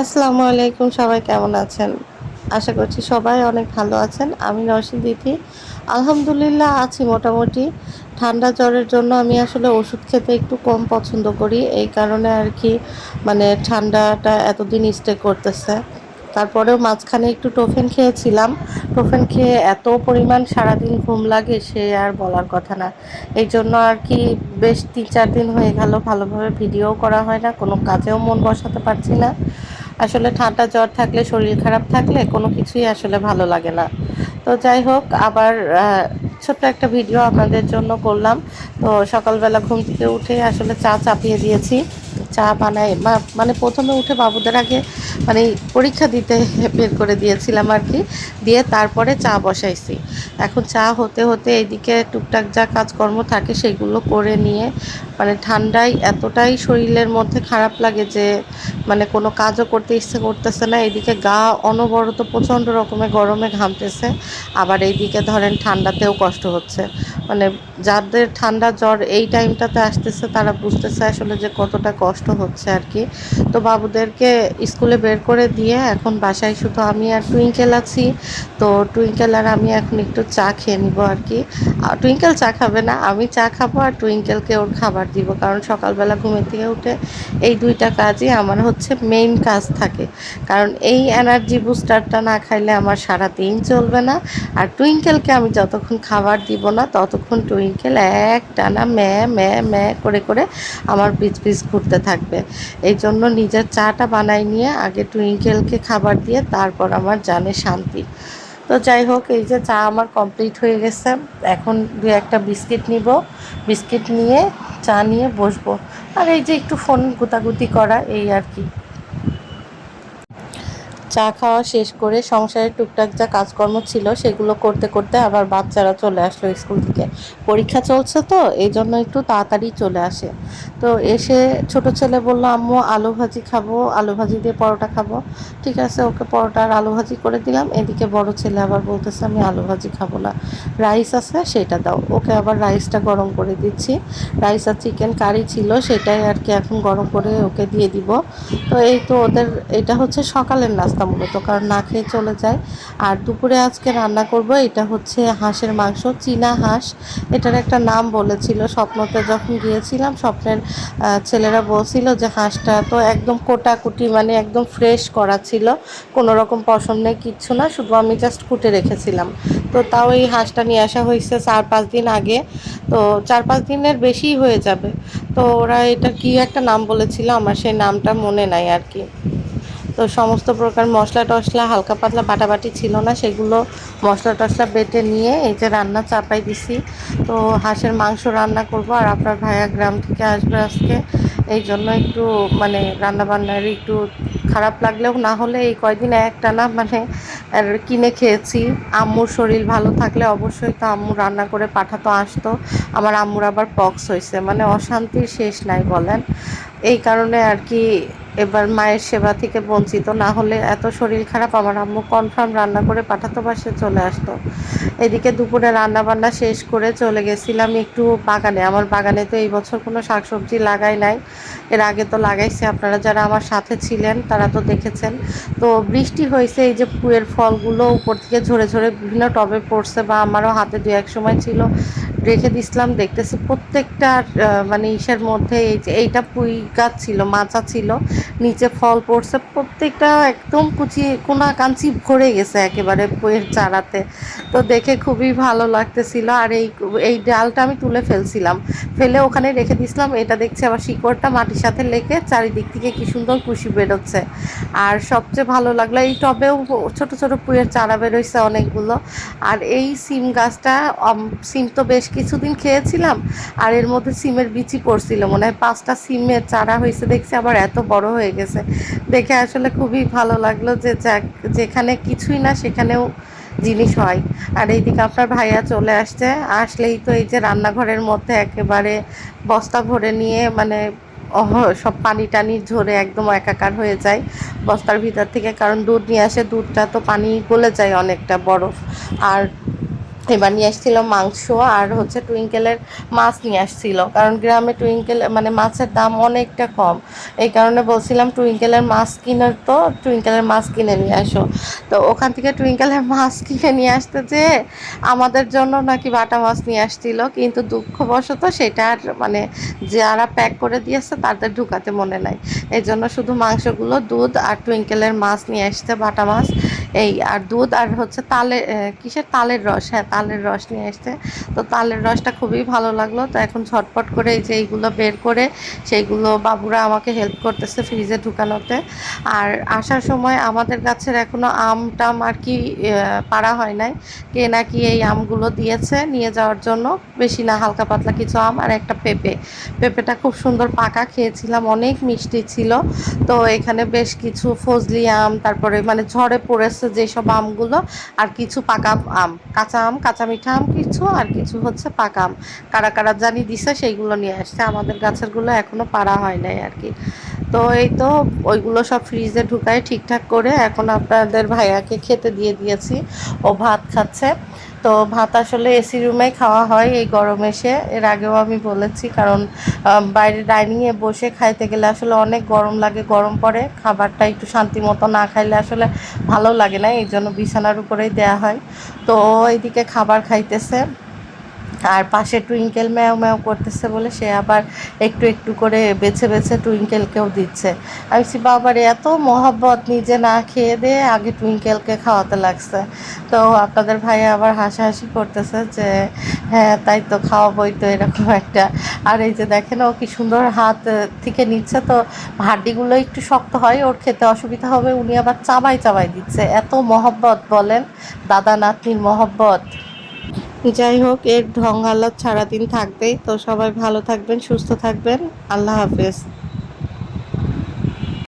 আসসালামু আলাইকুম, সবাই কেমন আছেন? আশা করছি সবাই অনেক ভালো আছেন। আমি নরসিং দিদি আলহামদুলিল্লাহ আছি মোটামুটি। ঠান্ডা জ্বরের জন্য আমি আসলে ওষুধ খেতে একটু কম পছন্দ করি। এই কারণে আর কি মানে ঠান্ডাটা এতদিন স্টে করতেছে। তারপরেও মাঝখানে একটু টোফেন খেয়েছিলাম। টোফেন খেয়ে এত পরিমাণ সারাদিন ঘুম লাগে সে আর বলার কথা না। এই জন্য আর কি বেশ তিন চার দিন হয়ে গেল, ভালোভাবে ভিডিও করা হয় না। কোনো কাজেও মন বসাতে পারছি না। আসলে ঠান্ডা জ্বর থাকলে, শরীর খারাপ থাকলে কোনো কিছুই আসলে ভালো লাগে না। তো যাই হোক, আবার ছোট্ট একটা ভিডিও আপনাদের জন্য করলাম। তো সকালবেলা ঘুম থেকে উঠে আসলে চা চাপিয়ে দিয়েছি। চা বানাই মানে প্রথমে উঠে বাবুদের আগে মানে পরীক্ষা দিতে বের করে দিয়েছিলাম আর কি। দিয়ে তারপরে চা বসাইছি। এখন চা হতে হতে এইদিকে টুকটাক যা কাজকর্ম থাকে সেগুলো করে নিয়ে মানে ঠান্ডায় এতটাই শরীরের মধ্যে খারাপ লাগে যে মানে কোনো কাজও করতে ইচ্ছে করতেছে না। এদিকে গা অনবরত প্রচণ্ড রকমের গরমে ঘামতেছে। আবার এইদিকে ধরেন ঠান্ডাতেও কষ্ট হচ্ছে। মানে যাদের ঠান্ডা জ্বর এই টাইমটাতে আসতেছে, তারা বুঝতেছে আসলে যে কতটা কষ্ট হচ্ছে আর কি। তো বাবুদেরকে স্কুলে বের করে দিয়ে এখন বাসায় শুধু আমি আর টুইঙ্কেল আছি। তো টুইঙ্কেল আর আমি এখন একটু চা খেয়ে নিব আর কি। টুইঙ্কেল চা খাবে না। আমি চা খাব আর টুইঙ্কেলকে ওর খাবার দিব, কারণ সকালবেলা ঘুমের থেকে উঠে এই দুইটা কাজই আমার হচ্ছে মেইন কাজ থাকে। কারণ এই এনার্জি বুস্টারটা না খাইলে আমার সারা দিন চলবে না। আর টুইঙ্কেলকে আমি যতক্ষণ খাবার দিব না, ততক্ষণ টুইঙ্কেল এক টানা ম্যা ম্যা ম্যা করে করে আমার পিচ পিচ ঘুরতে থাকবে। এই জন্য নিজের চাটা বানাই নিয়ে আগে টুইঙ্কেলকে খাবার দিয়ে তারপর আমার জানে শান্তি। তো যাই হোক, এই যে চা আমার কমপ্লিট হয়ে গেছে। এখন দু একটা বিস্কিট নিব। বিস্কিট নিয়ে চা নিয়ে বসবো। আর এই যে একটু ফোন গুতাগুতি করা, এই আর কি। চা খাওয়া শেষ করে সংসারের টুকটাক যা কাজকর্ম ছিল সেগুলো করতে করতে আবার বাচ্চারা চলে আসলো স্কুল থেকে। পরীক্ষা চলছে তো, এই জন্য একটু তাড়াতাড়ি চলে আসে। তো এসে ছোট ছেলে বলল, আম্মু, আলু ভাজি খাব, আলু ভাজি দিয়ে পরোটা খাব। ঠিক আছে, ওকে পরোটা আর আলু ভাজি করে দিলাম। এদিকে বড় ছেলে আবার বলতেছে, আমি আলু ভাজি খাব না। রাইস আছে, সেটা দাও। ওকে আবার রাইসটা গরম করে দিচ্ছি। রাইস আর চিকেন কারি ছিল, সেটাই আর কি এখন গরম করে ওকে দিয়ে দিব। তো এই তো ওদের, এটা হচ্ছে সকালের নাস্তা। মূলত, কারণ না খেয়ে চলে যায়। আর দুপুরে আজকে রান্না করব, এটা হচ্ছে হাঁসের মাংস, চীনা হাঁস। এটার একটা নাম বলেছিল, স্বপ্নতে যখন গিয়েছিলাম, স্বপ্নের ছেলেরা বলছিল যে হাঁসটা তো একদম কোটাকুটি মানে একদম ফ্রেশ করা ছিল। কোনো রকম পশম নেই, কিচ্ছু না, শুধু আমি জাস্ট কুটে রেখেছিলাম। তো তাও এই হাঁসটা নিয়ে আসা হয়েছে চার পাঁচ দিন আগে। তো চার পাঁচ দিনের বেশি হয়ে যাবে। তো ওরা এটা কি একটা নাম বলেছিল, আমার সেই নামটা মনে নাই আর কি। তো সমস্ত প্রকার মশলা টশলা হালকা পাতলা বাটাবাটি ছিল না, সেগুলো মশলা টশলা বেটে নিয়ে এই যে রান্না চাপাই দিছি। তো হাঁসের মাংস রান্না করব আর আপনার ভাইয়া গ্রাম থেকে আসবে আজকে। এই জন্য একটু মানে রান্না বান্নার একটু খারাপ লাগলেও না হলে এই কয়দিন একটানা মানে কিনে খেয়েছি। আম্মুর শরীর ভালো থাকলে অবশ্যই তো আম্মু রান্না করে পাঠাতো, আসতো। আমার আম্মুর আবার পক্স হয়েছে মানে অশান্তির শেষ নাই বলেন। এই কারণে আর কি এবার মায়ের সেবা থেকে বঞ্চিত। না হলে এত শরীর খারাপ, আমার আম্মু কনফার্ম রান্না করে পাঠাতো, বা সে চলে আসতো। এদিকে দুপুরে রান্না বান্না শেষ করে চলে গেছিলাম একটু বাগানে। আমার বাগানে তো এই বছর কোনো শাকসবজি লাগাই নাই। এর আগে তো লাগাইছে, আপনারা যারা আমার সাথে ছিলেন, তারা তো দেখেছেন। তো বৃষ্টি হয়েছে, এই যে পুয়ের ফলগুলো উপর থেকে ঝরে ঝরে বিভিন্ন টবে পড়ছে, বা আমারও হাতে দু এক সময় ছিল। রেখে দিছিলাম, দেখতেছি প্রত্যেকটা মানে ইসের মধ্যে এই যে এইটা পুঁই গাছ ছিল, মাচা ছিল, নিচে ফল পড়ছে, প্রত্যেকটা একদম কুচি কোনা কাঞ্চি ভরে গেছে একেবারে পুঁয়ের চারাতে। তো দেখে খুবই ভালো লাগতেছিল, আর এই এই ডালটা আমি তুলে ফেলছিলাম। ফেলে ওখানে রেখে দিছিলাম, এটা দেখছি আবার শিকড়টা মাটির সাথে লেগে চারিদিক থেকে কি সুন্দর কুশি বেরোচ্ছে। আর সবচেয়ে ভালো লাগল, এই টবেও ছোট ছোট পুঁয়ের চারা বেরোইছে অনেকগুলো। আর এই সিম গাছটা সিম তো বেশ কিছুদিন খেয়েছিলাম আর এর মধ্যে সিমের বিচি পড়ছিল। মনে হয় পাঁচটা সিমের চারা হয়েছে, দেখছি আবার এত বড় হয়ে গেছে। দেখে আসলে খুবই ভালো লাগল যে যাক, যেখানে কিছুই না সেখানেও জিনিস হয়। আর এইদিকে আপনার ভাইয়া চলে আসছে, আসলেই তো এই যে রান্নাঘরের মধ্যে একেবারে বস্তা ভরে নিয়ে মানে সব পানি টানি ঝরে একদম একাকার হয়ে যায় বস্তার ভিতর থেকে। কারণ দুধ নিয়ে আসে, দুধটা তো পানি গলে যায় অনেকটা বরফ। আর এবার নিয়ে আসছিল মাংস আর হচ্ছে টুইঙ্কেলের মাছ নিয়ে আসছিল। কারণ গ্রামে টুইঙ্কেল মানে মাছের দাম অনেকটা কম। এই কারণে বলছিলাম টুইঙ্কেলের মাছ কিনে তো, টুইঙ্কেলের মাছ কিনে নিয়ে আসো। তো ওখান থেকে টুইঙ্কেলের মাছ কিনে নিয়ে আসতে যে আমাদের জন্য নাকি বাটা মাছ নিয়ে আসছিল। কিন্তু দুঃখবশত সেটা আর মানে যারা প্যাক করে দিয়েছে তাদের ঢুকাতে মনে নাই। এই জন্য শুধু মাংসগুলো, দুধ আর টুইঙ্কেলের মাছ নিয়ে আসতে বাটা মাছ। এই আর দুধ আর হচ্ছে তালে কিসের তালের রস? হ্যাঁ তালের রস নিয়ে আসতে তো তালের রসটা খুবই ভালো লাগল। তো এখন ঝটপট করে এই যে এইগুলো বের করে সেইগুলো বাবুরা আমাকে হেল্প করতেছে ফ্রিজে ঢুকানোতে। আর আসার সময় আমাদের গাছের এখনও আম টাম আর কি পাড়া হয় নাই। কে নাকি এই আমগুলো দিয়েছে নিয়ে যাওয়ার জন্য। বেশি না, হালকা পাতলা কিছু আম আর একটা পেঁপে। পেঁপেটা খুব সুন্দর পাকা খেয়েছিলাম, অনেক মিষ্টি ছিল। তো এখানে বেশ কিছু ফজলি আম, তারপরে মানে ঝড়ে পড়েছে যেসব আমগুলো, আর কিছু পাকা আম, কাঁচা আম কাঁচা মিঠা আম কিছু আর কিছু হচ্ছে পাকা আম। কারা কারা জানি দিছে, সেইগুলো নিয়ে আসছে। আমাদের গাছেরগুলো এখনও পাড়া হয় নাই আর কি। তো এই তো ওইগুলো সব ফ্রিজে ঢুকায় ঠিকঠাক করে এখন আপনাদের ভাইয়াকে খেতে দিয়ে দিয়েছি। ও ভাত খাচ্ছে। তো ভাত আসলে এসি রুমে খাওয়া হয় এই গরম এসে। এর আগেও আমি বলেছি, কারণ বাইরে ডাইনিংয়ে বসে খাইতে গেলে আসলে অনেক গরম লাগে, গরম পড়ে। খাবারটা একটু শান্তি মতো না খাইলে আসলে ভালো লাগে না এই জন্য বিছানার উপরেই দেয়া হয়। তো এইদিকে খাবার খাইতেছে। আর পাশে টুইঙ্কেল ম্যাও ম্যাও করতেছে বলে সে আবার একটু একটু করে বেছে বেছে টুইঙ্কেলকেও দিচ্ছে। আমি বলছি, বাবার, এত মহব্বত নিজে না খেয়ে দিয়ে আগে টুইঙ্কেলকে খাওয়াতে লাগছে। তো আপনাদের ভাই আবার হাসাহাসি করতেছে যে হ্যাঁ তাই তো খাওয়াবই তো এরকম একটা। আর এই যে দেখেন, ও কি সুন্দর হাত থেকে নিচ্ছে, তো হাড্ডিগুলো একটু শক্ত হয়, ওর খেতে অসুবিধা হবে। উনি আবার চাবাই চাবাই দিচ্ছে। এত মহব্বত বলেন, দাদা, নাতনির মহব্বত। যাই হোক, এর ঢং আল্লাহ সারাদিন থাকবেই। তো সবাই ভালো থাকবেন, সুস্থ থাকবেন। আল্লাহ হাফেজ।